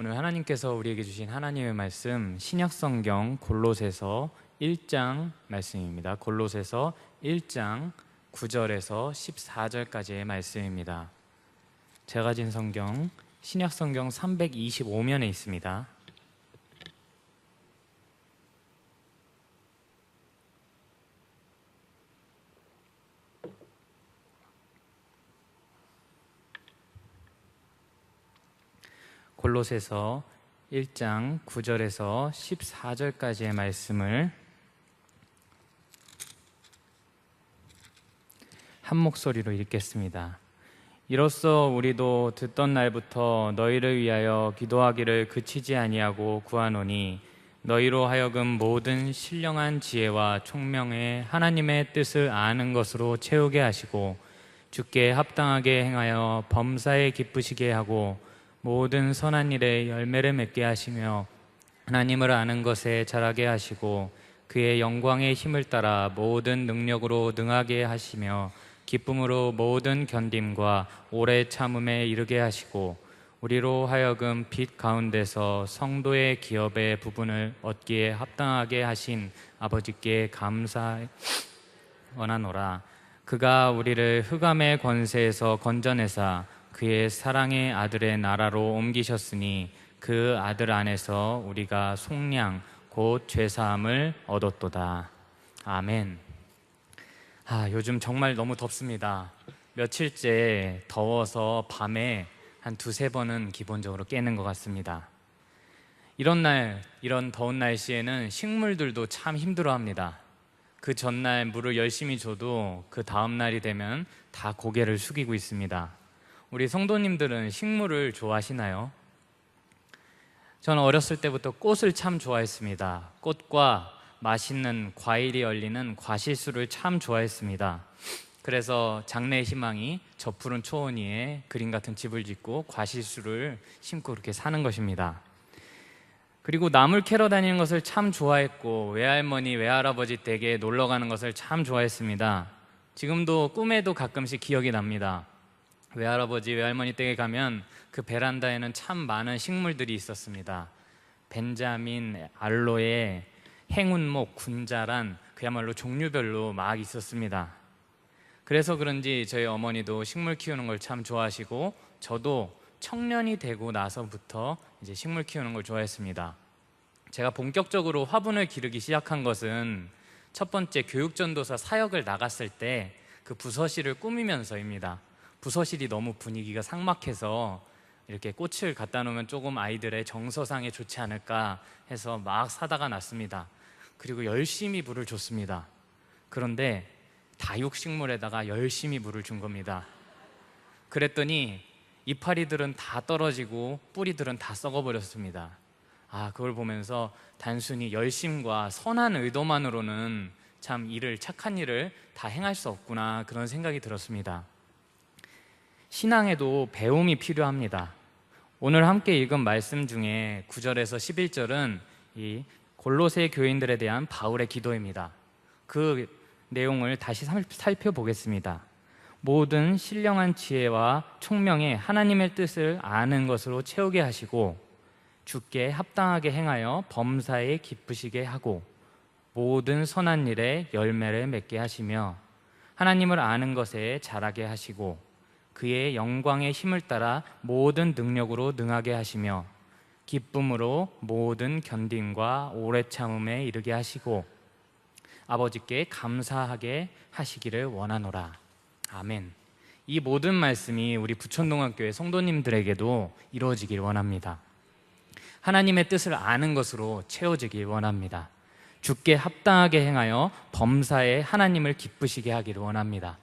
오늘 하나님께서 우리에게 주신 하나님의 말씀 신약 성경 골로새서 1장 말씀입니다. 골로새서 1장 9절에서 14절까지의 말씀입니다. 제가 가진 성경 신약 성경 325면에 있습니다. 골로새서 1장 9절에서 14절까지의 말씀을 한 목소리로 읽겠습니다. 이로써 우리도 듣던 날부터 너희를 위하여 기도하기를 그치지 아니하고 구하노니 너희로 하여금 모든 신령한 지혜와 총명에 하나님의 뜻을 아는 것으로 채우게 하시고 주께 합당하게 행하여 범사에 기쁘시게 하고 모든 선한 일에 열매를 맺게 하시며 하나님을 아는 것에 자라게 하시고 그의 영광의 힘을 따라 모든 능력으로 능하게 하시며 기쁨으로 모든 견딤과 오래 참음에 이르게 하시고 우리로 하여금 빛 가운데서 성도의 기업의 부분을 얻기에 합당하게 하신 아버지께 감사 원하노라. 그가 우리를 흑암의 권세에서 건져내사 그의 사랑의 아들의 나라로 옮기셨으니 그 아들 안에서 우리가 속량 곧 죄사함을 얻었도다. 아멘. 아, 요즘 정말 너무 덥습니다. 며칠째 더워서 밤에 한 두세 번은 기본적으로 깨는 것 같습니다. 이런 날, 이런 더운 날씨에는 식물들도 참 힘들어 합니다. 그 전날 물을 열심히 줘도 그 다음 날이 되면 다 고개를 숙이고 있습니다. 우리 성도님들은 식물을 좋아하시나요? 저는 어렸을 때부터 꽃을 참 좋아했습니다. 꽃과 맛있는 과일이 열리는 과실수를 참 좋아했습니다. 그래서 장래의 희망이 저 푸른 초원 위에 그림 같은 집을 짓고 과실수를 심고 그렇게 사는 것입니다. 그리고 나물 캐러 다니는 것을 참 좋아했고 외할머니, 외할아버지 댁에 놀러 가는 것을 참 좋아했습니다. 지금도 꿈에도 가끔씩 기억이 납니다. 외할아버지, 외할머니 댁에 가면 그 베란다에는 참 많은 식물들이 있었습니다. 벤자민, 알로에, 행운목, 군자란 그야말로 종류별로 막 있었습니다. 그래서 그런지 저희 어머니도 식물 키우는 걸 참 좋아하시고 저도 청년이 되고 나서부터 이제 식물 키우는 걸 좋아했습니다. 제가 본격적으로 화분을 기르기 시작한 것은 첫 번째 교육전도사 사역을 나갔을 때 그 부서실을 꾸미면서입니다. 부서실이 너무 분위기가 삭막해서 이렇게 꽃을 갖다 놓으면 조금 아이들의 정서상에 좋지 않을까 해서 막 사다가 놨습니다. 그리고 열심히 물을 줬습니다. 그런데 다육식물에다가 열심히 물을 준 겁니다. 그랬더니 이파리들은 다 떨어지고 뿌리들은 다 썩어버렸습니다. 아, 그걸 보면서 단순히 열심과 선한 의도만으로는 참 일을, 착한 일을 다 행할 수 없구나 그런 생각이 들었습니다. 신앙에도 배움이 필요합니다. 오늘 함께 읽은 말씀 중에 9절에서 11절은 이 골로새 교인들에 대한 바울의 기도입니다. 그 내용을 다시 살펴보겠습니다. 모든 신령한 지혜와 총명에 하나님의 뜻을 아는 것으로 채우게 하시고 주께 합당하게 행하여 범사에 기쁘시게 하고 모든 선한 일에 열매를 맺게 하시며 하나님을 아는 것에 자라게 하시고 그의 영광의 힘을 따라 모든 능력으로 능하게 하시며 기쁨으로 모든 견딤과 오래 참음에 이르게 하시고 아버지께 감사하게 하시기를 원하노라. 아멘. 이 모든 말씀이 우리 부천동학교의 성도님들에게도 이루어지길 원합니다. 하나님의 뜻을 아는 것으로 채워지길 원합니다. 주께 합당하게 행하여 범사에 하나님을 기쁘시게 하기를 원합니다.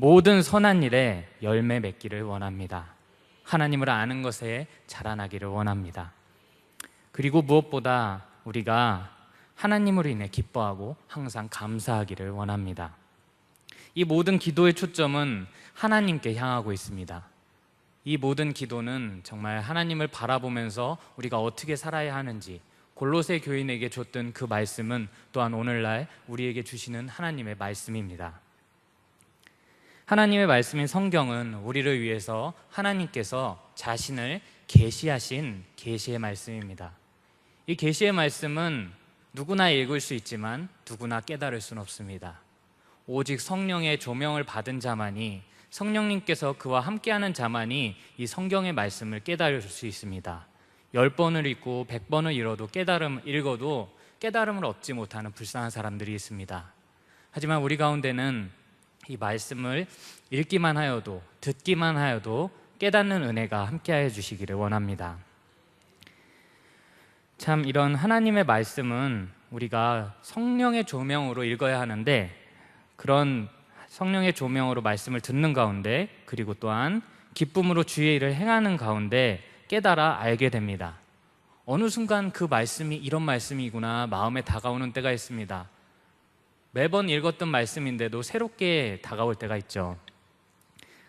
모든 선한 일에 열매 맺기를 원합니다. 하나님을 아는 것에 자라나기를 원합니다. 그리고 무엇보다 우리가 하나님으로 인해 기뻐하고 항상 감사하기를 원합니다. 이 모든 기도의 초점은 하나님께 향하고 있습니다. 이 모든 기도는 정말 하나님을 바라보면서 우리가 어떻게 살아야 하는지 골로새 교인에게 줬던 그 말씀은 또한 오늘날 우리에게 주시는 하나님의 말씀입니다. 하나님의 말씀인 성경은 우리를 위해서 하나님께서 자신을 계시하신 계시의 말씀입니다. 이 계시의 말씀은 누구나 읽을 수 있지만 누구나 깨달을 수는 없습니다. 오직 성령의 조명을 받은 자만이 성령님께서 그와 함께하는 자만이 이 성경의 말씀을 깨달을 수 있습니다. 열 번을 읽고 백 번을 읽어도 깨달음 읽어도 깨달음을 얻지 못하는 불쌍한 사람들이 있습니다. 하지만 우리 가운데는 이 말씀을 읽기만 하여도 듣기만 하여도 깨닫는 은혜가 함께하여 주시기를 원합니다. 참 이런 하나님의 말씀은 우리가 성령의 조명으로 읽어야 하는데 그런 성령의 조명으로 말씀을 듣는 가운데 그리고 또한 기쁨으로 주의 일을 행하는 가운데 깨달아 알게 됩니다. 어느 순간 그 말씀이 이런 말씀이구나 마음에 다가오는 때가 있습니다. 매번 읽었던 말씀인데도 새롭게 다가올 때가 있죠.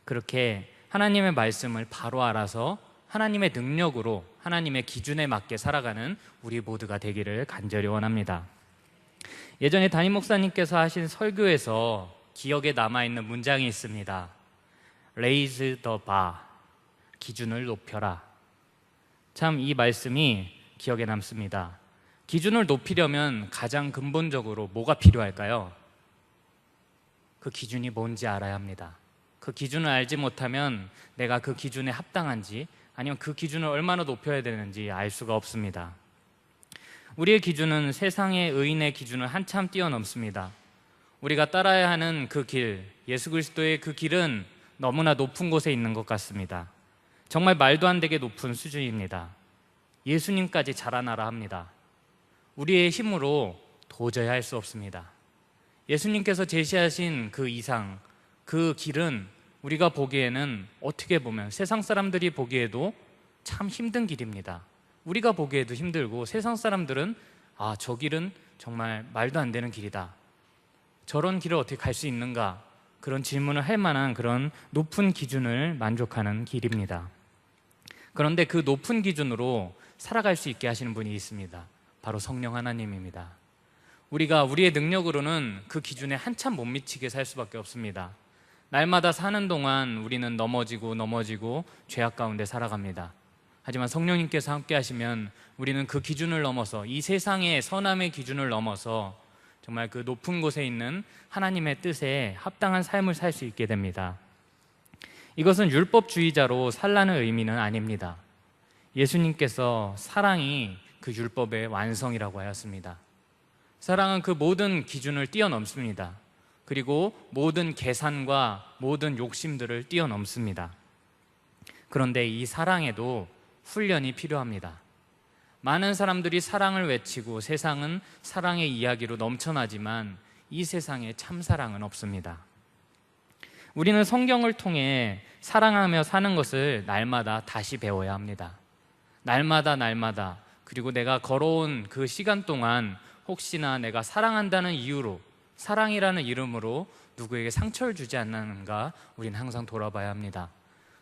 그렇게 하나님의 말씀을 바로 알아서 하나님의 능력으로 하나님의 기준에 맞게 살아가는 우리 모두가 되기를 간절히 원합니다. 예전에 담임 목사님께서 하신 설교에서 기억에 남아 있는 문장이 있습니다. Raise the bar. 기준을 높여라. 참 이 말씀이 기억에 남습니다. 기준을 높이려면 가장 근본적으로 뭐가 필요할까요? 그 기준이 뭔지 알아야 합니다. 그 기준을 알지 못하면 내가 그 기준에 합당한지 아니면 그 기준을 얼마나 높여야 되는지 알 수가 없습니다. 우리의 기준은 세상의 의인의 기준을 한참 뛰어넘습니다. 우리가 따라야 하는 그 길, 예수 그리스도의 그 길은 너무나 높은 곳에 있는 것 같습니다. 정말 말도 안 되게 높은 수준입니다. 예수님까지 자라나라 합니다. 우리의 힘으로 도저히 할 수 없습니다. 예수님께서 제시하신 그 이상, 그 길은 우리가 보기에는 어떻게 보면 세상 사람들이 보기에도 참 힘든 길입니다. 우리가 보기에도 힘들고 세상 사람들은 아, 저 길은 정말 말도 안 되는 길이다. 저런 길을 어떻게 갈 수 있는가? 그런 질문을 할 만한 그런 높은 기준을 만족하는 길입니다. 그런데 그 높은 기준으로 살아갈 수 있게 하시는 분이 있습니다. 바로 성령 하나님입니다. 우리가 우리의 능력으로는 그 기준에 한참 못 미치게 살 수밖에 없습니다. 날마다 사는 동안 우리는 넘어지고 넘어지고 죄악 가운데 살아갑니다. 하지만 성령님께서 함께 하시면 우리는 그 기준을 넘어서 이 세상의 선함의 기준을 넘어서 정말 그 높은 곳에 있는 하나님의 뜻에 합당한 삶을 살 수 있게 됩니다. 이것은 율법주의자로 살라는 의미는 아닙니다. 예수님께서 사랑이 그 율법의 완성이라고 하였습니다. 사랑은 그 모든 기준을 뛰어넘습니다. 그리고 모든 계산과 모든 욕심들을 뛰어넘습니다. 그런데 이 사랑에도 훈련이 필요합니다. 많은 사람들이 사랑을 외치고 세상은 사랑의 이야기로 넘쳐나지만 이 세상에 참 사랑은 없습니다. 우리는 성경을 통해 사랑하며 사는 것을 날마다 다시 배워야 합니다. 날마다 날마다 그리고 내가 걸어온 그 시간 동안 혹시나 내가 사랑한다는 이유로 사랑이라는 이름으로 누구에게 상처를 주지 않는가 우리는 항상 돌아봐야 합니다.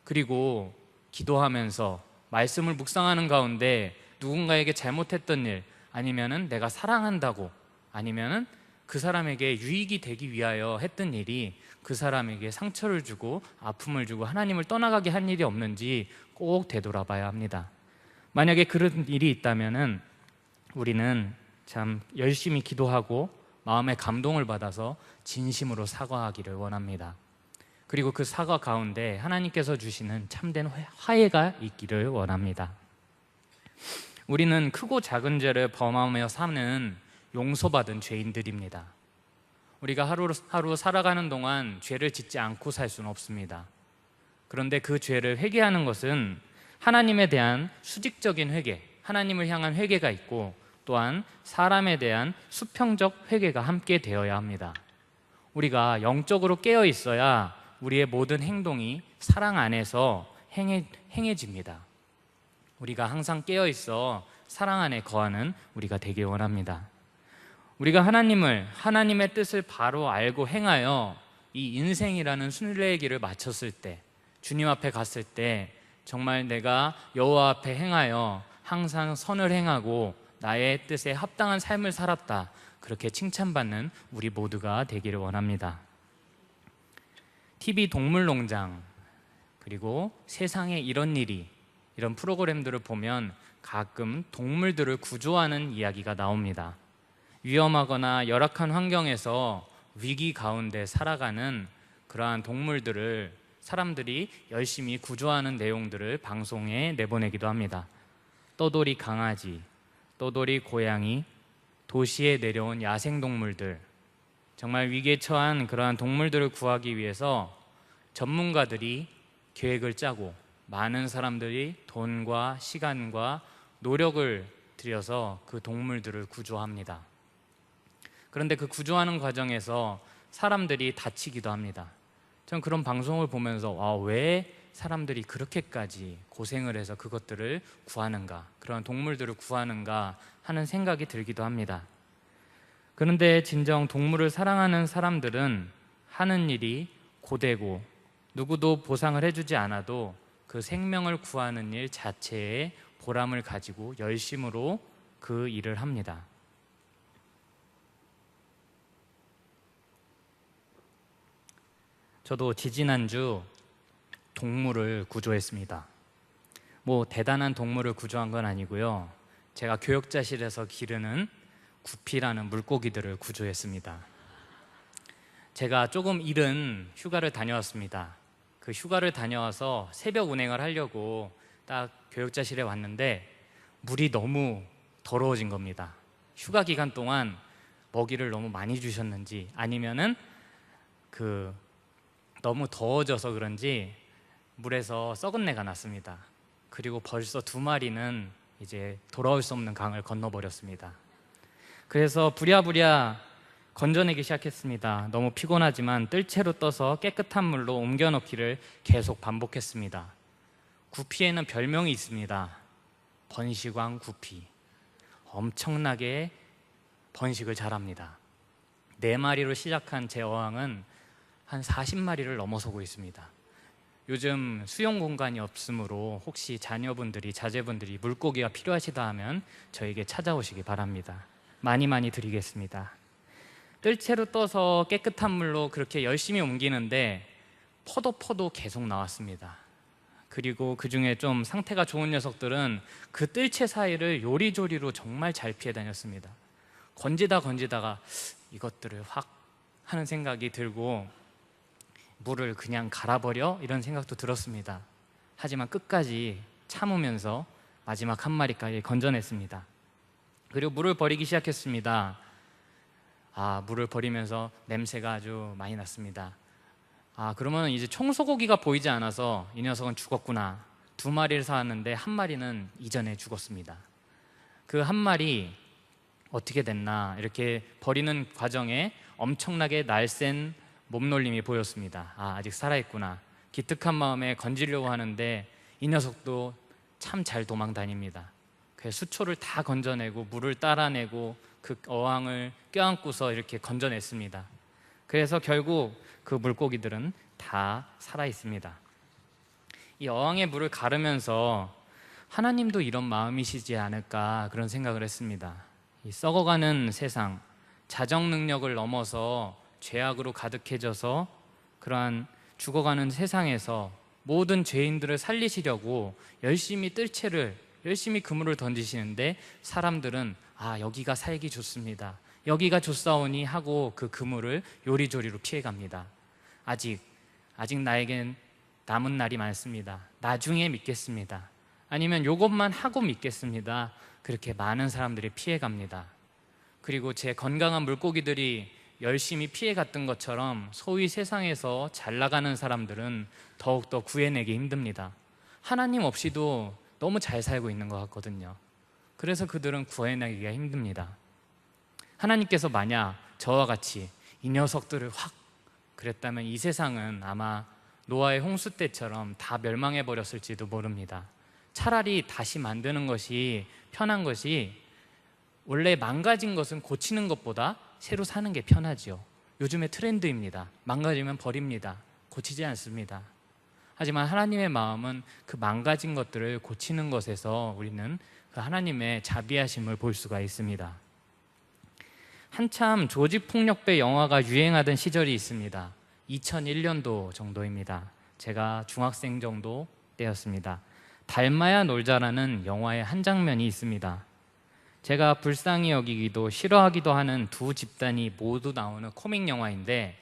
그리고 기도하면서 말씀을 묵상하는 가운데 누군가에게 잘못했던 일 아니면은 내가 사랑한다고 아니면은 그 사람에게 유익이 되기 위하여 했던 일이 그 사람에게 상처를 주고 아픔을 주고 하나님을 떠나가게 한 일이 없는지 꼭 되돌아봐야 합니다. 만약에 그런 일이 있다면은 우리는 참 열심히 기도하고 마음의 감동을 받아서 진심으로 사과하기를 원합니다. 그리고 그 사과 가운데 하나님께서 주시는 참된 화해가 있기를 원합니다. 우리는 크고 작은 죄를 범하며 사는 용서받은 죄인들입니다. 우리가 하루 하루 살아가는 동안 죄를 짓지 않고 살 수는 없습니다. 그런데 그 죄를 회개하는 것은 하나님에 대한 수직적인 회개, 하나님을 향한 회개가 있고 또한 사람에 대한 수평적 회개가 함께 되어야 합니다. 우리가 영적으로 깨어 있어야 우리의 모든 행동이 사랑 안에서 행해, 행해집니다. 우리가 항상 깨어 있어 사랑 안에 거하는 우리가 되길 원합니다. 우리가 하나님을 하나님의 뜻을 바로 알고 행하여 이 인생이라는 순례의 길을 마쳤을 때 주님 앞에 갔을 때 정말 내가 여호와 앞에 행하여 항상 선을 행하고 나의 뜻에 합당한 삶을 살았다. 그렇게 칭찬받는 우리 모두가 되기를 원합니다. TV 동물농장 그리고 세상에 이런 일이 이런 프로그램들을 보면 가끔 동물들을 구조하는 이야기가 나옵니다. 위험하거나 열악한 환경에서 위기 가운데 살아가는 그러한 동물들을 사람들이 열심히 구조하는 내용들을 방송에 내보내기도 합니다. 떠돌이 강아지, 떠돌이 고양이, 도시에 내려온 야생 동물들, 정말 위기에 처한 그러한 동물들을 구하기 위해서 전문가들이 계획을 짜고 많은 사람들이 돈과 시간과 노력을 들여서 그 동물들을 구조합니다. 그런데 그 구조하는 과정에서 사람들이 다치기도 합니다. 전 그런 방송을 보면서 아, 왜 사람들이 그렇게까지 고생을 해서 그것들을 구하는가, 그런 동물들을 구하는가 하는 생각이 들기도 합니다. 그런데 진정 동물을 사랑하는 사람들은 하는 일이 고되고 누구도 보상을 해주지 않아도 그 생명을 구하는 일 자체에 보람을 가지고 열심으로 그 일을 합니다. 저도 지지난주 동물을 구조했습니다. 뭐 대단한 동물을 구조한 건 아니고요. 제가 교육자실에서 기르는 구피라는 물고기들을 구조했습니다. 제가 조금 이른 휴가를 다녀왔습니다. 그 휴가를 다녀와서 새벽 운행을 하려고 딱 교육자실에 왔는데 물이 너무 더러워진 겁니다. 휴가 기간 동안 먹이를 너무 많이 주셨는지 아니면은 그 너무 더워져서 그런지 물에서 썩은 내가 났습니다. 그리고 벌써 두 마리는 이제 돌아올 수 없는 강을 건너버렸습니다. 그래서 부랴부랴 건져내기 시작했습니다. 너무 피곤하지만 뜰채로 떠서 깨끗한 물로 옮겨놓기를 계속 반복했습니다. 구피에는 별명이 있습니다. 번식왕 구피. 엄청나게 번식을 잘합니다. 네 마리로 시작한 제 어항은 한 40마리를 넘어서고 있습니다. 요즘 수용 공간이 없으므로 혹시 자녀분들이 자제분들이 물고기가 필요하시다 하면 저에게 찾아오시기 바랍니다. 많이 많이 드리겠습니다. 뜰채로 떠서 깨끗한 물로 그렇게 열심히 옮기는데 퍼도 퍼도 계속 나왔습니다. 그리고 그 중에 좀 상태가 좋은 녀석들은 그 뜰채 사이를 요리조리로 정말 잘 피해 다녔습니다. 건지다 건지다가 이것들을 확 하는 생각이 들고 물을 그냥 갈아버려 이런 생각도 들었습니다. 하지만 끝까지 참으면서 마지막 한 마리까지 건져냈습니다. 그리고 물을 버리기 시작했습니다. 아, 물을 버리면서 냄새가 아주 많이 났습니다. 아, 그러면 이제 청소고기가 보이지 않아서 이 녀석은 죽었구나. 두 마리를 사왔는데 한 마리는 이전에 죽었습니다. 그 한 마리 어떻게 됐나 이렇게 버리는 과정에 엄청나게 날쌘 몸놀림이 보였습니다. 아, 아직 살아있구나. 기특한 마음에 건지려고 하는데 이 녀석도 참 잘 도망 다닙니다. 그 수초를 다 건져내고 물을 따라내고 그 어항을 껴안고서 이렇게 건져냈습니다. 그래서 결국 그 물고기들은 다 살아 있습니다. 이 어항의 물을 가르면서 하나님도 이런 마음이시지 않을까 그런 생각을 했습니다. 이 썩어가는 세상, 자정 능력을 넘어서 죄악으로 가득해져서 그러한 죽어가는 세상에서 모든 죄인들을 살리시려고 열심히 뜰채를 열심히 그물을 던지시는데 사람들은 아 여기가 살기 좋습니다. 여기가 좋사오니 하고 그 그물을 요리조리로 피해갑니다. 아직 아직 나에겐 남은 날이 많습니다. 나중에 믿겠습니다. 아니면 요것만 하고 믿겠습니다. 그렇게 많은 사람들이 피해갑니다. 그리고 제 건강한 물고기들이 열심히 피해갔던 것처럼 소위 세상에서 잘 나가는 사람들은 더욱더 구해내기 힘듭니다. 하나님 없이도 너무 잘 살고 있는 것 같거든요. 그래서 그들은 구해내기가 힘듭니다. 하나님께서 만약 저와 같이 이 녀석들을 확 그랬다면 이 세상은 아마 노아의 홍수 때처럼 다 멸망해 버렸을지도 모릅니다. 차라리 다시 만드는 것이 편한 것이 원래 망가진 것은 고치는 것보다 새로 사는 게 편하지요. 요즘의 트렌드입니다. 망가지면 버립니다. 고치지 않습니다. 하지만 하나님의 마음은 그 망가진 것들을 고치는 것에서 우리는 그 하나님의 자비하심을 볼 수가 있습니다. 한참 조직 폭력배 영화가 유행하던 시절이 있습니다. 2001년도 정도입니다. 제가 중학생 정도 때였습니다. 닮아야 놀자라는 영화의 한 장면이 있습니다. 제가 불쌍히 여기기도 싫어하기도 하는 두 집단이 모두 나오는 코믹 영화인데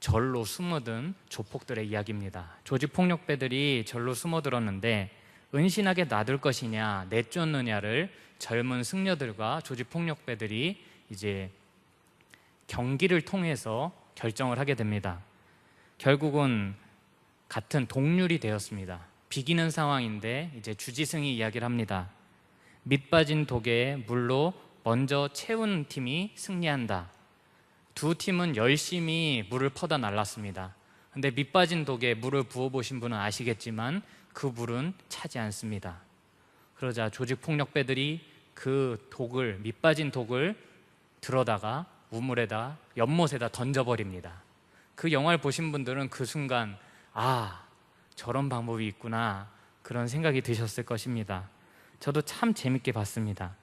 절로 숨어든 조폭들의 이야기입니다. 조직 폭력배들이 절로 숨어들었는데 은신하게 놔둘 것이냐 내쫓느냐를 젊은 승려들과 조직 폭력배들이 이제 경기를 통해서 결정을 하게 됩니다. 결국은 같은 동률이 되었습니다. 비기는 상황인데 이제 주지승이 이야기를 합니다. 밑빠진 독에 물로 먼저 채운 팀이 승리한다. 두 팀은 열심히 물을 퍼다 날랐습니다. 근데 밑빠진 독에 물을 부어 보신 분은 아시겠지만 그 물은 차지 않습니다. 그러자 조직 폭력배들이 그 독을 밑빠진 독을 들어다가 우물에다 연못에다 던져버립니다. 그 영화를 보신 분들은 그 순간 아 저런 방법이 있구나 그런 생각이 드셨을 것입니다. 저도 참 재밌게 봤습니다.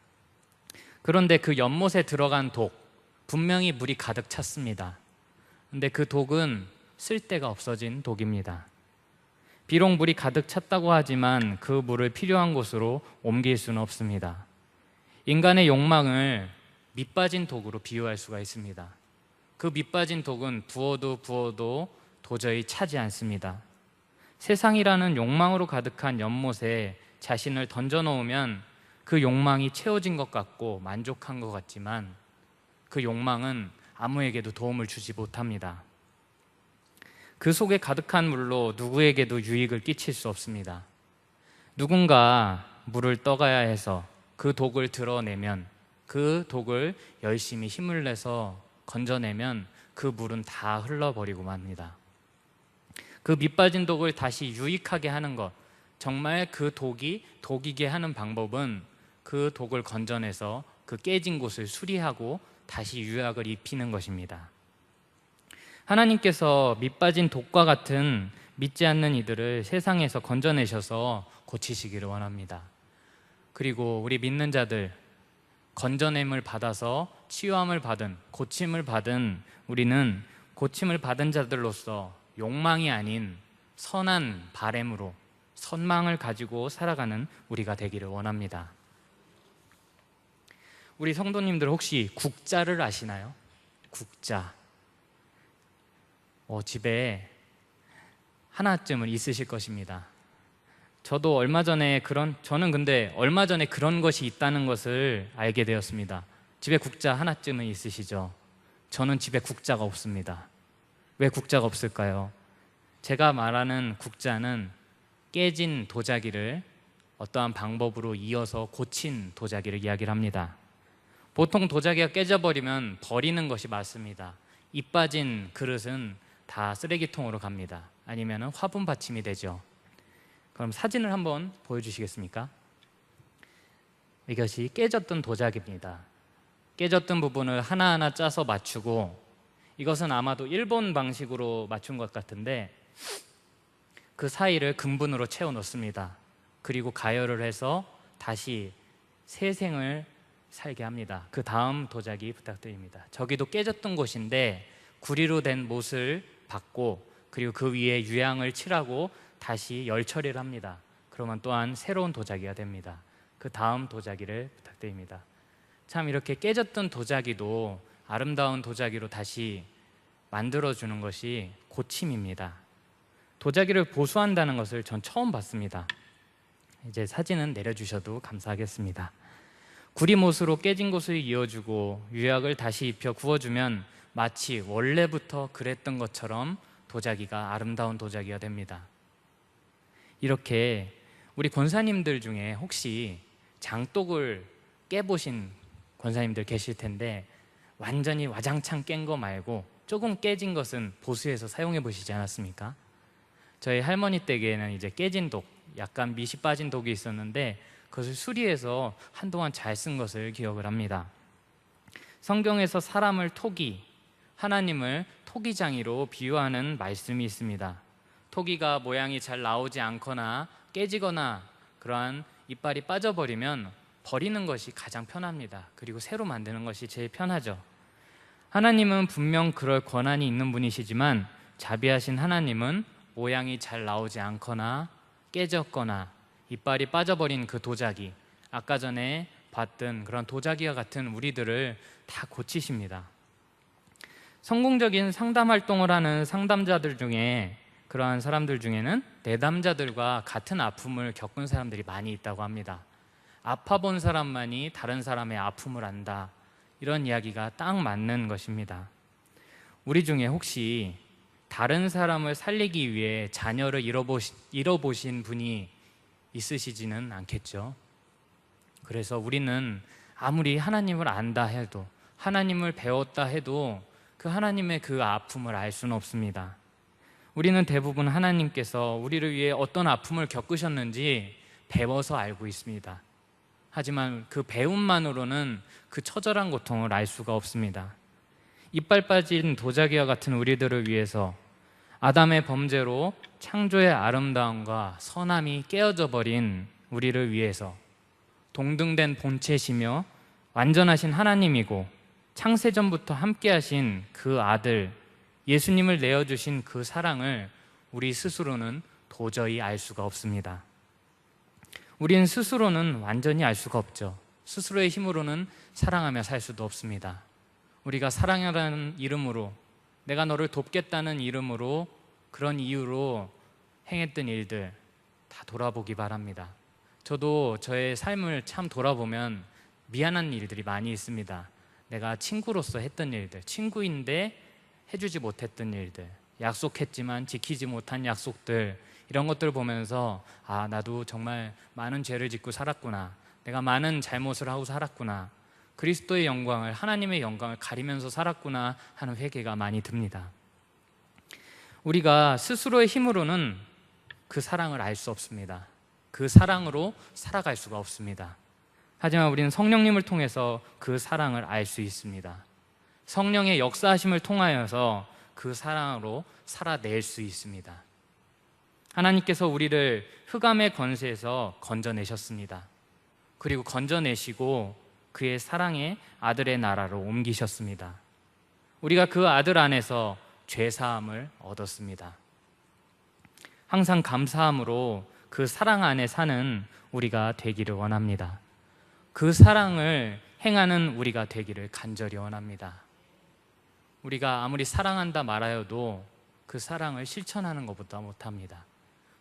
그런데 그 연못에 들어간 독 분명히 물이 가득 찼습니다. 근데 그 독은 쓸데가 없어진 독입니다. 비록 물이 가득 찼다고 하지만 그 물을 필요한 곳으로 옮길 수는 없습니다. 인간의 욕망을 밑빠진 독으로 비유할 수가 있습니다. 그 밑빠진 독은 부어도 부어도 도저히 차지 않습니다. 세상이라는 욕망으로 가득한 연못에 자신을 던져 놓으면 그 욕망이 채워진 것 같고 만족한 것 같지만 그 욕망은 아무에게도 도움을 주지 못합니다. 그 속에 가득한 물로 누구에게도 유익을 끼칠 수 없습니다. 누군가 물을 떠가야 해서 그 독을 드러내면 그 독을 열심히 힘을 내서 건져내면 그 물은 다 흘러버리고 맙니다. 그 밑빠진 독을 다시 유익하게 하는 것, 정말 그 독이 독이게 하는 방법은 그 독을 건져내서 그 깨진 곳을 수리하고 다시 유약을 입히는 것입니다. 하나님께서 밑빠진 독과 같은 믿지 않는 이들을 세상에서 건져내셔서 고치시기를 원합니다. 그리고 우리 믿는 자들 건져냄을 받아서 치유함을 받은 고침을 받은 우리는 고침을 받은 자들로서 욕망이 아닌 선한 바램으로 선망을 가지고 살아가는 우리가 되기를 원합니다. 우리 성도님들 혹시 국자를 아시나요? 국자. 어, 집에 하나쯤은 있으실 것입니다. 저도 얼마 전에 그런 저는 근데 얼마 전에 그런 것이 있다는 것을 알게 되었습니다. 집에 국자 하나쯤은 있으시죠? 저는 집에 국자가 없습니다. 왜 국자가 없을까요? 제가 말하는 국자는 깨진 도자기를 어떠한 방법으로 이어서 고친 도자기를 이야기를 합니다. 보통 도자기가 깨져버리면 버리는 것이 맞습니다. 이 빠진 그릇은 다 쓰레기통으로 갑니다. 아니면 화분 받침이 되죠. 그럼 사진을 한번 보여주시겠습니까? 이것이 깨졌던 도자기입니다. 깨졌던 부분을 하나하나 짜서 맞추고 이것은 아마도 일본 방식으로 맞춘 것 같은데 그 사이를 금분으로 채워 놓습니다. 그리고 가열을 해서 다시 새 생을 살게 합니다. 그 다음 도자기 부탁드립니다. 저기도 깨졌던 곳인데 구리로 된 못을 받고 그리고 그 위에 유향을 칠하고 다시 열 처리를 합니다. 그러면 또한 새로운 도자기가 됩니다. 그 다음 도자기를 부탁드립니다. 참 이렇게 깨졌던 도자기도 아름다운 도자기로 다시 만들어 주는 것이 고침입니다. 도자기를 보수한다는 것을 전 처음 봤습니다. 이제 사진은 내려주셔도 감사하겠습니다. 구리못으로 깨진 곳을 이어주고 유약을 다시 입혀 구워주면 마치 원래부터 그랬던 것처럼 도자기가 아름다운 도자기가 됩니다. 이렇게 우리 권사님들 중에 혹시 장독을 깨보신 권사님들 계실 텐데 완전히 와장창 깬 거 말고 조금 깨진 것은 보수해서 사용해 보시지 않았습니까? 저희 할머니 댁에는 이제 깨진 독, 약간 밑이 빠진 독이 있었는데 그것을 수리해서 한동안 잘 쓴 것을 기억을 합니다. 성경에서 사람을 토기, 하나님을 토기장이로 비유하는 말씀이 있습니다. 토기가 모양이 잘 나오지 않거나 깨지거나 그러한 이빨이 빠져버리면 버리는 것이 가장 편합니다. 그리고 새로 만드는 것이 제일 편하죠. 하나님은 분명 그럴 권한이 있는 분이시지만 자비하신 하나님은 모양이 잘 나오지 않거나 깨졌거나 이빨이 빠져버린 그 도자기, 아까 전에 봤던 그런 도자기와 같은 우리들을 다 고치십니다. 성공적인 상담 활동을 하는 상담자들 중에 그러한 사람들 중에는 내담자들과 같은 아픔을 겪은 사람들이 많이 있다고 합니다. 아파 본 사람만이 다른 사람의 아픔을 안다. 이런 이야기가 딱 맞는 것입니다. 우리 중에 혹시 다른 사람을 살리기 위해 자녀를 잃어보시, 잃어보신 분이 있으시지는 않겠죠. 그래서 우리는 아무리 하나님을 안다 해도 하나님을 배웠다 해도 그 하나님의 그 아픔을 알 수는 없습니다. 우리는 대부분 하나님께서 우리를 위해 어떤 아픔을 겪으셨는지 배워서 알고 있습니다. 하지만 그 배움만으로는 그 처절한 고통을 알 수가 없습니다. 이빨 빠진 도자기와 같은 우리들을 위해서 아담의 범죄로 창조의 아름다움과 선함이 깨어져 버린 우리를 위해서 동등된 본체시며 완전하신 하나님이고 창세전부터 함께하신 그 아들 예수님을 내어주신 그 사랑을 우리 스스로는 도저히 알 수가 없습니다. 우리는 스스로는 완전히 알 수가 없죠. 스스로의 힘으로는 사랑하며 살 수도 없습니다. 우리가 사랑이라는 이름으로 내가 너를 돕겠다는 이름으로 그런 이유로 행했던 일들 다 돌아보기 바랍니다. 저도 저의 삶을 참 돌아보면 미안한 일들이 많이 있습니다. 내가 친구로서 했던 일들, 친구인데 해주지 못했던 일들, 약속했지만 지키지 못한 약속들, 이런 것들을 보면서 아, 나도 정말 많은 죄를 짓고 살았구나. 내가 많은 잘못을 하고 살았구나. 그리스도의 영광을, 하나님의 영광을 가리면서 살았구나 하는 회개가 많이 듭니다. 우리가 스스로의 힘으로는 그 사랑을 알 수 없습니다. 그 사랑으로 살아갈 수가 없습니다. 하지만 우리는 성령님을 통해서 그 사랑을 알 수 있습니다. 성령의 역사하심을 통하여서 그 사랑으로 살아낼 수 있습니다. 하나님께서 우리를 흑암의 권세에서 건져내셨습니다. 그리고 건져내시고 그의 사랑의 아들의 나라로 옮기셨습니다. 우리가 그 아들 안에서 죄 사함을 얻었습니다. 항상 감사함으로 그 사랑 안에 사는 우리가 되기를 원합니다. 그 사랑을 행하는 우리가 되기를 간절히 원합니다. 우리가 아무리 사랑한다 말하여도 그 사랑을 실천하는 것보다 못합니다.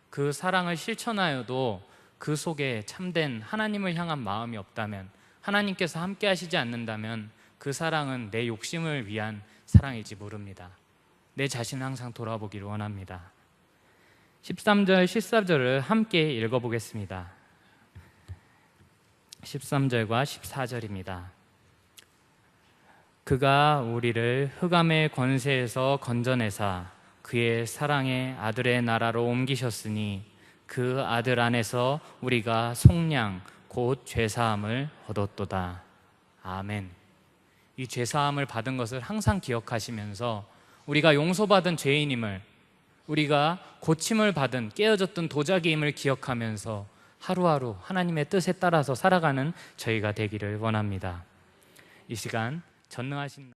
그 사랑을 실천하여도 그 속에 참된 하나님을 향한 마음이 없다면 하나님께서 함께 하시지 않는다면 그 사랑은 내 욕심을 위한 사랑일지 모릅니다. 내 자신을 항상 돌아보기를 원합니다. 13절, 14절을 함께 읽어보겠습니다. 13절과 14절입니다. 그가 우리를 흑암의 권세에서 건져내사 그의 사랑의 아들의 나라로 옮기셨으니 그 아들 안에서 우리가 속량 곧 죄사함을 얻었도다. 아멘. 이 죄사함을 받은 것을 항상 기억하시면서 우리가 용서받은 죄인임을 우리가 고침을 받은 깨어졌던 도자기임을 기억하면서 하루하루 하나님의 뜻에 따라서 살아가는 저희가 되기를 원합니다. 이 시간 전능하신